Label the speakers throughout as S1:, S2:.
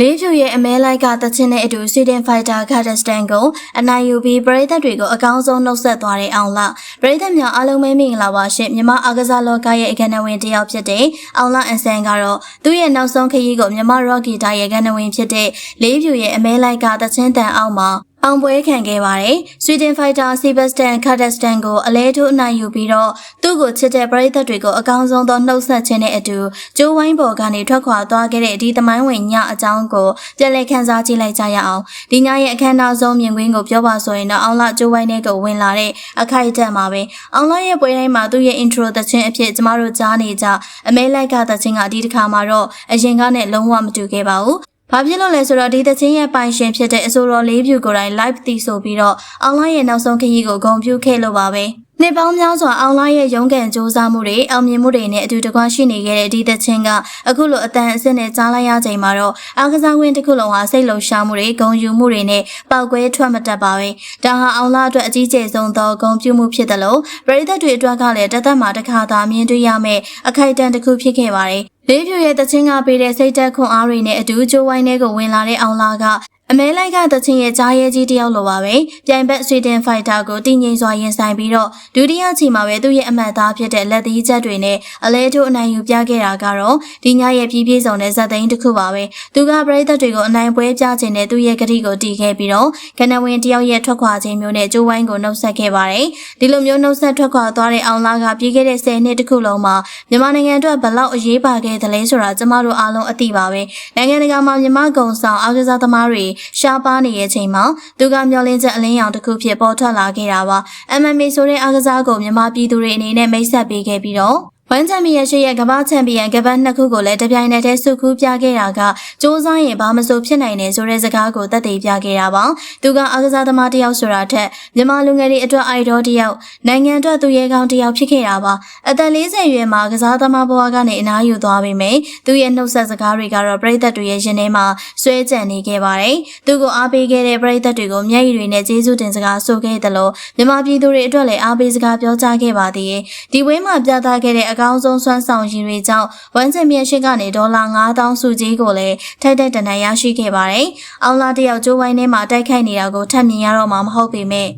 S1: လေးဖြူရဲ့အမဲလိုက်ကတချင်းနဲ့အတူဆွီဒင်ဖိုက်တာဂတ်ဒစတန်ကိုအနိုင်ယူပြီးပရိသတ်တွေကိုအကောင်းဆုံးနှုတ်ဆက်သွားတဲ့အောင်လပရိသတ်များအားလုံးပဲမင်္ဂလာပါရှင်မြန်မာအားကစားလောကရဲ့အခမ်းအနားဝင်တစ်ယောက်ဖြစ်တဲ့အောင်လအန်ဆန်ကတော့သူ့ရဲ့နောက်ဆုံးခရီးကိုမြန်မာရော့ဂီတာရဲ့အခမ်းအနားဝင်ဖြစ်တဲ့လေးဖြူရဲ့အမဲလိုက်ကတချင်းတန်အောင်မှာ အောင်ပွဲခံခဲ့ပါတယ်။ဆွီဒင်ဖိုက်တာစီဘတ်စတန်ခတ်ဒစတန်ကိုအလဲထိုးအနိုင်ယူပြီးတော့သူ့ကိုချစ်တဲ့ပရိသတ်တွေကိုအကောင်းဆုံးသောနှုတ်ဆက်ခြင်းနဲ့အတူကျိုးဝိုင်းပေါ်ကနေထွက်ခွာသွားခဲ့တဲ့ဒီသမိုင်းဝင်ညအကြောင်းကိုပြန်လည်ခန်းစားကြည့်လိုက်ကြရအောင်။ဒီညရဲ့အခမ်းအနားဆုံးမြင်ကွင်းကိုပြောပါဆိုရင်တော့အောင်လကျိုးဝိုင်းတွေကိုဝင်လာတဲ့အခိုက်အတန့်မှာပဲ။အောင်လရဲ့ပွဲတိုင်းမှာသူ့ရဲ့ intro သချင်းအဖြစ်ကျမတို့ကြားနေကြအမဲလိုက်ကသချင်းကဒီတစ်ခါမှာတော့အရင်ကနဲ့လုံးဝမတူခဲ့ပါဘူး။ ဘာဖြစ်လို့လဲဆိုတော့ဒီသချင်းရဲ့ပိုင်ရှင်ဖြစ်တဲ့အဆိုတော်လေးဖြူကိုယ်တိုင် live တီးဆိုပြီးတော့အောင်လိုင်းရဲ့နောက်ဆုံးခရီးကိုဂုဏ်ပြုခဲ့လို့ပါပဲ။ နှစ်ပေါင်းများစွာအောင်လိုင်းရဲ့ရုန်းကန်စ조사မှုတွေအောင်မြင်မှုတွေနဲ့အတူတကွရှိနေခဲ့တဲ့ဒီသချင်းကအခုလိုအတန်အစစ်နဲ့ကြားလိုက်ရချိန်မှာတော့အားကစားဝင်တစ်ခုလုံးဟာစိတ်လုံရှားမှုတွေဂုဏ်ယူမှုတွေနဲ့ပောက်ကွဲထွက်မတက်ပါပဲ။ဒါဟာအောင်လာအတွက်အကြီးကျယ်ဆုံးသောဂုဏ်ပြုမှုဖြစ်တယ်လို့ပရိသတ်တွေအတွက်ကလည်းတသက်မှာတစ်ခါသာမြင်တွေ့ရမယ့်အခိုက်အတန့်တစ်ခုဖြစ်ခဲ့ပါတယ်။လေးပြူရဲ့တချင်းကပေးတဲ့စိတ်သက်ခွန်အားတွေနဲ့အတူကျိုးဝိုင်းတွေကိုဝင်လာတဲ့အောင်လာက အမဲလိုက်ကတချင်းရဲ့ကြားရဲကြီးတယောက်လိုပါပဲပြိုင်ဘက်ဆွီဒင်ဖိုက်တာကိုတည်ငြိမ်စွာရင်ဆိုင်ပြီးတော့ဒုတိယချိန်မှာပဲသူ့ရဲ့အမှတ်သားဖြစ်တဲ့လက်သီးချက်တွေနဲ့အလဲထိုးအနိုင်ယူပြခဲ့တာကတော့ဒီညရဲ့ပြည်ပြေဆောင်တဲ့ဇက်သိန်းတစ်ခုပါပဲသူကပရိသတ်တွေကိုအနိုင်ပွဲပြခြင်းနဲ့သူ့ရဲ့ကတိကိုတည်ခဲ့ပြီးတော့ကနဝင်တယောက်ရဲ့ထွက်ခွာခြင်းမျိုးနဲ့ကျိုးဝိုင်းကိုနှုတ်ဆက်ခဲ့ပါတယ်ဒီလိုမျိုးနှုတ်ဆက်ထွက်ခွာသွားတဲ့အောင်လာကပြီးခဲ့တဲ့10နှစ်တခုလုံးမှာမြန်မာနိုင်ငံအတွက်ဘလောက်အရေးပါခဲ့သလဲဆိုတာကျမတို့အားလုံးအသိပါပဲနိုင်ငံတကာမှာမြန်မာကုံဆောင်အားကစားသမားတွေရှားပါနေတဲ့အချိန်မှာသူကမျောလင်းချက်အလင်းရောင်တစ်ခုဖြစ်ပေါ်ထွက်လာခဲ့တာပါ MMA ဆိုတဲ့အားကစားကိုမြန်မာပြည်သူတွေအနေနဲ့မိတ်ဆက်ပေးခဲ့ပြီးတော့ ဝမ်ချန်ပီယံရှိရဲ့ကမ္ဘာချန်ပီယံကပတ်နှစ်ခုကိုလည်းတပြိုင်နက်တည်းစုခူးပြခဲ့တာကစ조사ရင်ဘာမဆိုဖြစ်နိုင်တယ်ဆိုတဲ့စကားကိုသက်သေပြခဲ့တာပါသူကအားကစားသမားတစ်ယောက်ဆိုတာထက်မြန်မာလူငယ်တွေအတွက်အိုက်ဒေါတစ်ယောက်နိုင်ငံအတွက်သူရဲကောင်းတစ်ယောက်ဖြစ်ခဲ့တာပါအသက်40ရွယ်မှာကစားသမားဘဝကနေအနားယူသွားပေမယ့်သူရဲ့နှုတ်ဆက်စကားတွေကတော့ပြည်သက်တွေရဲ့ရင်ထဲမှာဆွဲကြံနေခဲ့ပါတယ်သူကိုအားပေးခဲ့တဲ့ပြည်သက်တွေကိုမျက်ရည်တွေနဲ့ကျေးဇူးတင်စကားဆိုခဲ့တယ်လို့မြန်မာပြည်သူတွေအတွက်လည်းအားပေးစကားပြောကြားခဲ့ပါသေးတယ်ဒီဝင်းမှာပြသခဲ့တဲ့အကောင်းဆုံးစွမ်းဆောင်ရည်တွေကြောင့်ဝမ်ချန်ပီယံရှစ်ကနေဒေါ်လာ9000စုကြီးကိုလည်းထိုက်တဲ့တန်တန်ရရှိခဲ့ပါတယ်။အောင်လာတယောက်ကျိုးဝိုင်းထဲမှာတိုက်ခိုက်နေတာကိုထပ်မြင်ရတော့မှာမဟုတ်ပေမဲ့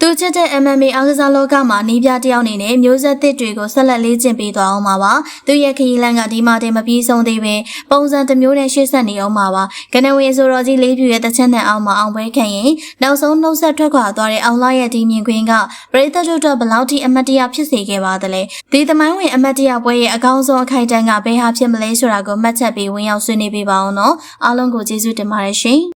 S1: သူချစ်တဲ့ MMA အားကစားလောကမှာနီးပြတယောက်အနေနဲ့မျိုးဆက်သစ်တွေကိုဆက်လက်လေ့ကျင့်ပေးသွားအောင်ပါပါ။သူရဲ့ခရီးလမ်းကဒီမှာတင်မပြီးဆုံးသေးပဲပုံစံတစ်မျိုးနဲ့ရှေ့ဆက်နေအောင်ပါပါ။ကနဝေဆိုတော်ကြီးလေးပြူရဲ့တချမ်းတန်အောင်မှာအောင်ပွဲခံရင်နောက်ဆုံးနှုတ်ဆက်ထွက်ခွာသွားတဲ့အောင်လာရဲ့ဒီမြင်ကွင်းကပရိသတ်တို့အတွက်ဘလောက်ထိအမတ်တရဖြစ်စေခဲ့ပါသလဲ။ဒီသမိုင်းဝင်အမတ်တရပွဲရဲ့အကောင်းဆုံးအခိုက်အတန့်ကဘယ်ဟာဖြစ်မလဲဆိုတာကိုမှတ်ချက်ပြီးဝင်ရောက်ဆွေးနွေးပေးပါအောင်နော်။အားလုံးကိုကျေးဇူးတင်ပါတယ်ရှင်။